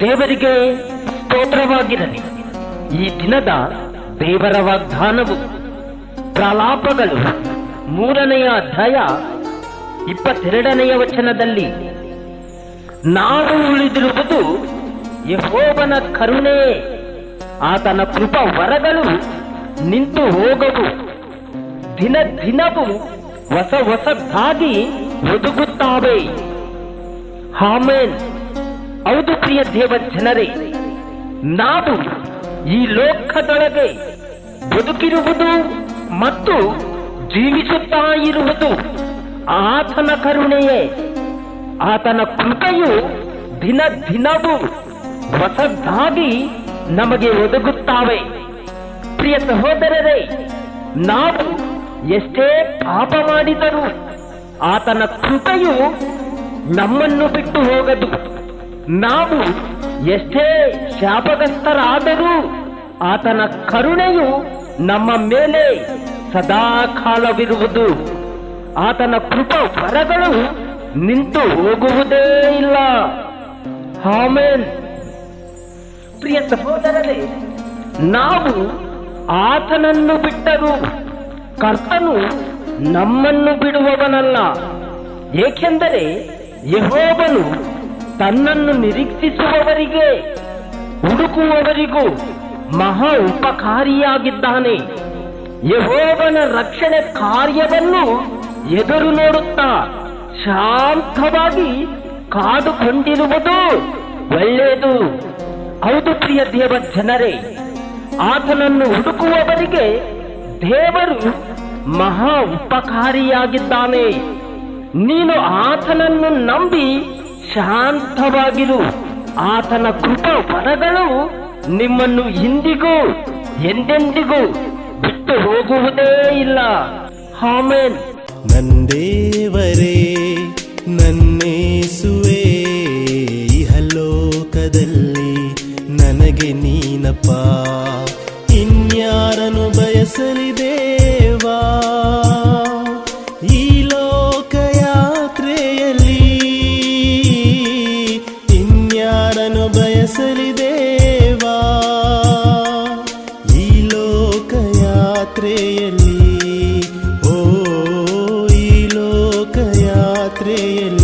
ದೇವರಿಗೆ ಸ್ತೋತ್ರವಾಗಿರಲಿ. ಈ ದಿನದ ದೇವರ ವಾಗ್ದಾನವು ಪ್ರಲಾಪಗಳು. ಮೂರನೆಯ ಅಧ್ಯಾಯ ಇಪ್ಪತ್ತೆರಡನೆಯ ವಚನದಲ್ಲಿ, ನಾವು ಉಳಿದಿರುವುದು ಯಹೋವನ ಕರುಣೆ. ಆತನ ಕೃಪ ವರಗಳು ನಿಂತು ಹೋಗವು. ದಿನ ದಿನವೂ ಹೊಸ ಹೊಸದಾಗಿ ಒದಗುತ್ತಾವೆ ಹಾಮೇನ್ ಹೌದು ಪ್ರಿಯ ದೇವ ಜನರೇ ನಾವು ಈ ಲೋಕದೊಳಗೆ ಬದುಕಿರುವುದು ಮತ್ತು ಜೀವಿಸುತ್ತಾ ಇರುವುದು ಆತನ ಕರುಣೆಯೇ. ಆತನ ಕೃಪೆಯು ದಿನ ದಿನವೂ ಹೊಸದಾಗಿ ನಮಗೆ ಒದಗುತ್ತಾವೆ. ಪ್ರಿಯ ಸಹೋದರರೇ, ನಾವು ಎಷ್ಟೇ ಪಾಪ ಮಾಡಿದರೂ ಆತನ ಕೃಪೆಯು ನಮ್ಮನ್ನು ಬಿಟ್ಟು ಹೋಗದು. ನಾವು ಎಷ್ಟೇ ಶಾಪಗ್ರಸ್ತರಾದರೂ ಆತನ ಕರುಣೆಯು ನಮ್ಮ ಮೇಲೆ ಸದಾ ಕಾಲವಿರುವುದು. ಆತನ ಕೃಪ ವರಗಳು ನಿಂತು ಹೋಗುವುದೇ ಇಲ್ಲ. ಆಮೇನ್. ಪ್ರಿಯ ಸಹೋದರರೇ, ನಾವು ಆತನನ್ನು ಬಿಟ್ಟರು ಕರ್ತನು ನಮ್ಮನ್ನು ಬಿಡುವವನಲ್ಲ. ಏಕೆಂದರೆ ಯಹೋಬನು ತನ್ನನ್ನು ನಿರೀಕ್ಷಿಸುವವರಿಗೆ, ಹುಡುಕುವವರಿಗೂ ಮಹಾ ಉಪಕಾರಿಯಾಗಿದ್ದಾನೆ. ಯಹೋಬನ ರಕ್ಷಣೆ ಕಾರ್ಯವನ್ನು ಎದುರು ನೋಡುತ್ತಾ ಶಾಂತವಾಗಿ ಕಾದುಕೊಂಡಿರುವುದು ಒಳ್ಳೆಯದು. ಹೌದು ಪ್ರಿಯ ದೇವ ಜನರೇ ಆತನನ್ನು ಹುಡುಕುವವರಿಗೆ ದೇವರು ಮಹಾ ಉಪಕಾರಿಯಾಗಿದ್ದಾನೆ. ನೀನು ಆತನನ್ನು ನಂಬಿ ಶಾಂತವಾಗಿರು. ಆತನ ಕೃಪ ವರಗಳು ನಿಮ್ಮನ್ನು ಇಂದಿಗೂ ಎಂದೆಂದಿಗೂ ಬಿಟ್ಟು ಹೋಗುವುದೇ ಇಲ್ಲ. ಹಾಮೇನ್ ನಂದೇವರೇ ನನ್ನೇಸುವೆ ಇಹಲೋಕದಲ್ಲಿ ನನಗೆ ನೀನಪ್ಪ. ಯಾತ್ರೆಯಲ್ಲಿ ಓ ಈ ಲೋಕ ಯಾತ್ರೆಯಲ್ಲಿ